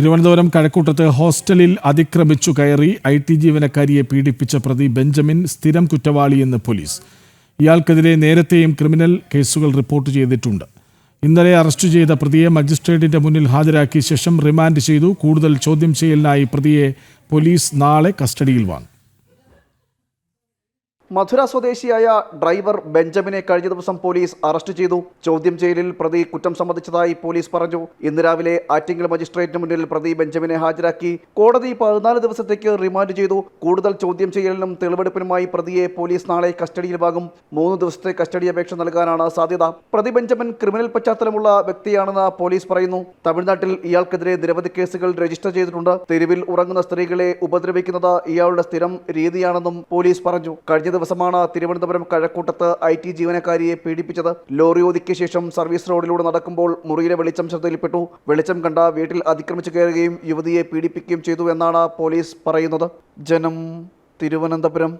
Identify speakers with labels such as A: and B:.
A: തിരുവനന്തപുരം കഴക്കൂട്ടത്ത് ഹോസ്റ്റലിൽ അതിക്രമിച്ചു കയറി ഐ ടി ജീവനക്കാരിയെ പീഡിപ്പിച്ച പ്രതി ബെഞ്ചമിൻ സ്ഥിരം കുറ്റവാളിയെന്ന് പോലീസ്. ഇയാൾക്കെതിരെ നേരത്തെയും ക്രിമിനൽ കേസുകൾ റിപ്പോർട്ട് ചെയ്തിട്ടുണ്ട്. ഇന്നലെ അറസ്റ്റ് ചെയ്ത പ്രതിയെ മജിസ്ട്രേറ്റിന്റെ മുന്നിൽ ഹാജരാക്കിയ ശേഷം റിമാൻഡ് ചെയ്തു. കൂടുതൽ ചോദ്യം ചെയ്യലിനായി പ്രതിയെ പോലീസ് നാളെ കസ്റ്റഡിയിൽ വാങ്ങും.
B: മധുര സ്വദേശിയായ ഡ്രൈവർ ബെഞ്ചമിനെ കഴിഞ്ഞ ദിവസം പോലീസ് അറസ്റ്റ് ചെയ്തു. ചോദ്യം ചെയ്യലിൽ പ്രതി കുറ്റം സമ്മതിച്ചതായി പോലീസ് പറഞ്ഞു. ഇന്ന് രാവിലെ ആറ്റിങ്ങൽ മജിസ്ട്രേറ്റിന് മുന്നിൽ പ്രതി ബെഞ്ചമിനെ ഹാജരാക്കി കോടതി പതിനാല് ദിവസത്തേക്ക് റിമാൻഡ് ചെയ്തു. കൂടുതൽ ചോദ്യം ചെയ്യലിനും തെളിവെടുപ്പിനുമായി പ്രതിയെ പോലീസ് നാളെ കസ്റ്റഡിയിൽ വാങ്ങും. മൂന്ന് ദിവസത്തെ കസ്റ്റഡി അപേക്ഷ നൽകാനാണ് സാധ്യത. പ്രതി ബെഞ്ചമിൻ ക്രിമിനൽ പശ്ചാത്തലമുള്ള വ്യക്തിയാണെന്ന് പോലീസ് പറയുന്നു. തമിഴ്നാട്ടിൽ ഇയാൾക്കെതിരെ നിരവധി കേസുകൾ രജിസ്റ്റർ ചെയ്തിട്ടുണ്ട്. തെരുവിൽ ഉറങ്ങുന്ന സ്ത്രീകളെ ഉപദ്രവിക്കുന്നത് ഇയാളുടെ സ്ഥിരം രീതിയാണെന്നും പോലീസ് പറഞ്ഞു. കഴിഞ്ഞ ദിവസമാണ് തിരുവനന്തപുരം കഴക്കൂട്ടത്ത് ഐ ടി ജീവനക്കാരിയെ പീഡിപ്പിച്ചത്. ലോറി ഒതുക്കിയ ശേഷം സർവീസ് റോഡിലൂടെ നടക്കുമ്പോൾ മുറിയിലെ വെളിച്ചം ശ്രദ്ധയിൽപ്പെട്ടു. വെളിച്ചം കണ്ട വീട്ടിൽ അതിക്രമിച്ചു കയറുകയും യുവതിയെ പീഡിപ്പിക്കുകയും ചെയ്തു എന്നാണ് പോലീസ് പറയുന്നത്. ജനം തിരുവനന്തപുരം.